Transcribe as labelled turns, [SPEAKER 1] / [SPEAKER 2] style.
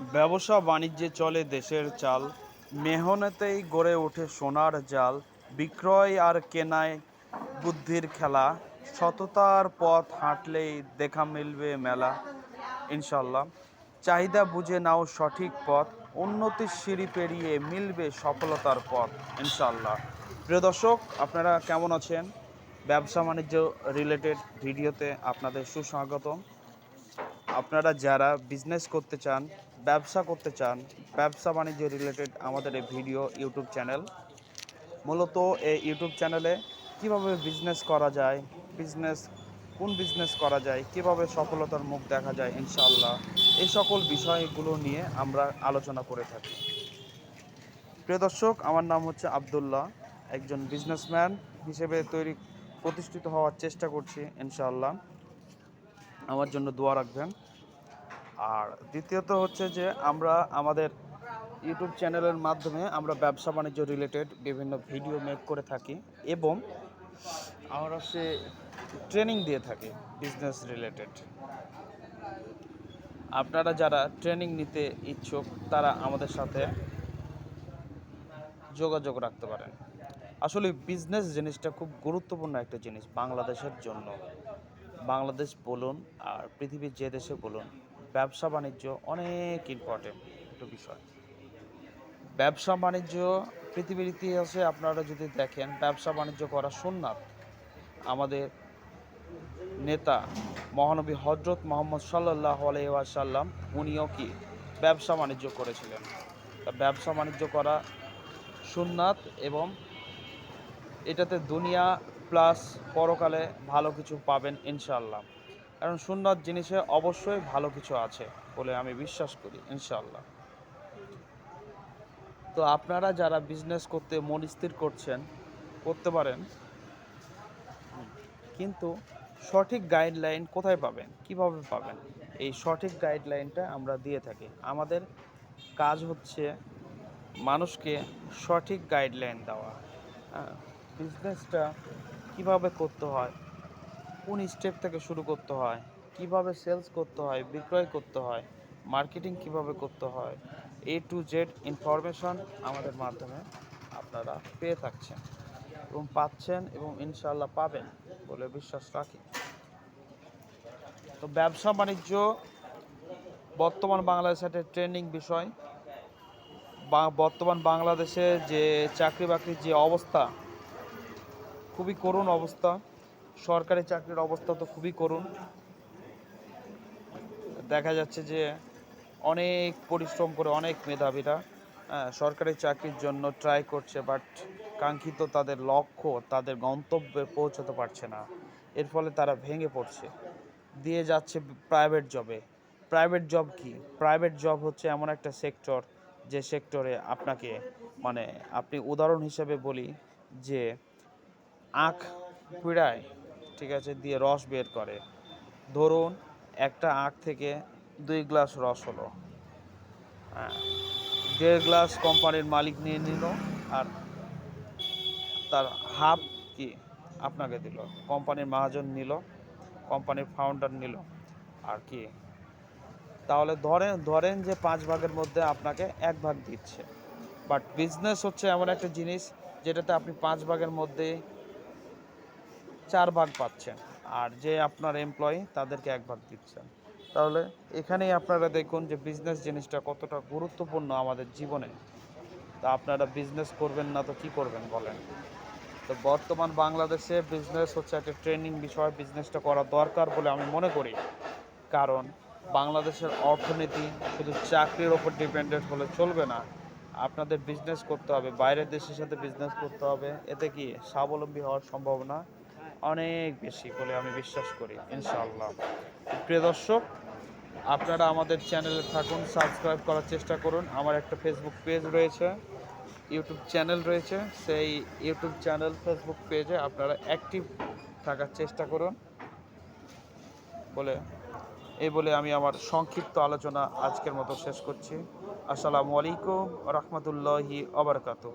[SPEAKER 1] ব্যবসা বাণিজ্যে চলে দেশের চাল। মেহনতেই গড়ে ওঠে সোনার জাল। বিক্রয় আর কেনায় বুদ্ধির খেলা। সততার পথ হাঁটলেই দেখা মিলবে মেলা। ইনশাল্লাহ চাহিদা বুঝে নাও সঠিক পথ। উন্নতির সিঁড়ি পেরিয়ে মিলবে সফলতার পথ। ইনশাল্লাহ প্রিয় দর্শক, আপনারা কেমন আছেন? ব্যবসা বাণিজ্য রিলেটেড ভিডিওতে আপনাদের সুস্বাগতম। আপনারা যারা বিজনেস করতে চান ব্যবসা করতে চান, ব্যবসা বাণিজ্য রিলেটেড আমাদের এই ভিডিও ইউটিউব চ্যানেল মূলত এই ইউটিউব চ্যানেলে কীভাবে বিজনেস করা যায় বিজনেস কোন বিজনেস করা যায়, কীভাবে সফলতার মুখ দেখা যায়, ইনশাআল্লাহ, এই সকল বিষয়গুলো নিয়ে আমরা আলোচনা করে থাকি। প্রিয় দর্শক, আমার নাম হচ্ছে আবদুল্লাহ, একজন বিজনেসম্যান হিসেবে তৈরি, প্রতিষ্ঠিত হওয়ার চেষ্টা করছি, ইনশাআল্লাহ। আমার জন্য দোয়া রাখবেন। আর দ্বিতীয়ত হচ্ছে যে আমরা আমাদের ইউটিউব চ্যানেলের মাধ্যমে আমরা ব্যবসা বাণিজ্য রিলেটেড বিভিন্ন ভিডিও মেক করে থাকি এবং আমরা সে ট্রেনিং দিয়ে থাকি বিজনেস রিলেটেড আপনারা যারা ট্রেনিং নিতে ইচ্ছুক, তারা আমাদের সাথে যোগাযোগ রাখতে পারেন। আসলে বিজনেস জিনিসটা খুব গুরুত্বপূর্ণ একটা জিনিস বাংলাদেশের জন্য। বাংলাদেশ বলুন আর পৃথিবীর যে দেশে বলুন ব্যবসা বাণিজ্য অনেক ইম্পর্টেন্ট একটা বিষয়। ব্যবসা বাণিজ্য, পৃথিবীর ইতিহাসে আপনারা যদি দেখেন, ব্যবসা বাণিজ্য করা সুন্নাত। আমাদের নেতা মহানবী হজরত মোহাম্মদ সাল্লাহ আলাইসাল্লাম উনিও কি ব্যবসা বাণিজ্য করেছিলেন। ব্যবসা বাণিজ্য করা সুন্নাত এবং এটাতে দুনিয়া প্লাস পরকালে ভালো কিছু পাবেন ইনশাল্লাহ কারণ সুন্নত জিনিসে অবশ্যই ভালো কিছু আছে বলে আমি বিশ্বাস করি ইনশাল্লাহ তো আপনারা যারা বিজনেস করতে, মন স্থির করছেন, করতে পারেন। কিন্তু সঠিক গাইডলাইন কোথায় পাবেন? কীভাবে পাবেন? এই সঠিক গাইডলাইনটা আমরা দিয়ে থাকি। আমাদের কাজ হচ্ছে মানুষকে সঠিক গাইডলাইন দেওয়া। হ্যাঁ বিজনেসটা কীভাবে করতে হয় কোন স্টেপ থেকে শুরু করতে হয়? কীভাবে সেলস করতে হয়? বিক্রয় করতে হয়? মার্কেটিং কীভাবে করতে হয়? এ টু জেড ইনফরমেশন আমাদের মাধ্যমে আপনারা পেয়ে থাকছেন এবং পাচ্ছেন এবং ইনশাল্লাহ পাবেন বলে বিশ্বাস রাখি। তো ব্যবসা বাণিজ্য বর্তমান বাংলাদেশের একটা ট্রেন্ডিং বিষয়। বা বর্তমান বাংলাদেশে যে চাকরি বাকরির যে অবস্থা, খুবই করুণ অবস্থা। সরকারি চাকরির অবস্থা তো খুবই করুণ। দেখা যাচ্ছে যে অনেক পরিশ্রম করে অনেক মেধাবীরা হ্যাঁ, সরকারি চাকরির জন্য ট্রাই করছে বাট কাঙ্ক্ষিত তাদের লক্ষ্য তাদের গন্তব্যে পৌঁছতে পারছে না। এর ফলে তারা ভেঙে পড়ছে। দিয়ে যাচ্ছে প্রাইভেট জবে প্রাইভেট জব কি? প্রাইভেট জব হচ্ছে এমন একটা সেক্টর যে সেক্টরে আপনাকে মানে আপনি উদাহরণ হিসেবে বলি যে আখ পিড়ায় ঠিক আছে, দিয়ে রস বের করে। ধরুন একটা আখ থেকে দুই গ্লাস রস হলো। হ্যাঁ দেড় গ্লাস কোম্পানির মালিক নিয়ে নিল আর তার হাফ কি আপনাকে দিল। কোম্পানির মহাজন নিল, কোম্পানির ফাউন্ডার নিল আর কি। তাহলে ধরেন ধরেন যে পাঁচ ভাগের মধ্যে আপনাকে এক ভাগ দিচ্ছে। বাট বিজনেস হচ্ছে এমন একটা জিনিস যেটাতে আপনি পাঁচ ভাগের মধ্যে চার ভাগ পাচ্ছেন। আর যে আপনার এমপ্লয়ি তাদেরকে এক ভাগ দিচ্ছেন। তাহলে এখানেই আপনারা দেখুন যে বিজনেস জিনিসটা কতটা গুরুত্বপূর্ণ আমাদের জীবনে। তা আপনারা বিজনেস করবেন না তো কি করবেন বলেন? তো বর্তমান বাংলাদেশে বিজনেস হচ্ছে একটা ট্রেনিং বিষয় বিজনেসটা করা দরকার বলে আমি মনে করি। কারণ বাংলাদেশের অর্থনীতি শুধু চাকরির ওপর ডিপেন্ডেন্ট হলে চলবে না। আপনাদের বিজনেস করতে হবে, বাইরের দেশের সাথে বিজনেস করতে হবে। এতে কি স্বাবলম্বী হওয়ার সম্ভাবনা অনেক বেশি বলে আমি বিশ্বাস করি, ইনশাআল্লাহ। প্রিয় দর্শক, আপনারা আমাদের চ্যানেলে থাকুন, সাবস্ক্রাইব করার চেষ্টা করুন। আমার একটা ফেসবুক পেজ রয়েছে ইউটিউব চ্যানেল রয়েছে। সেই ইউটিউব চ্যানেল ফেসবুক পেজে আপনারা অ্যাক্টিভ থাকার চেষ্টা করুন। বলে, এই বলে আমি আমার সংক্ষিপ্ত আলোচনা আজকের মতো শেষ করছি। আসসালামু আলাইকুম রহমতুল্লাহি আবরকাতুহ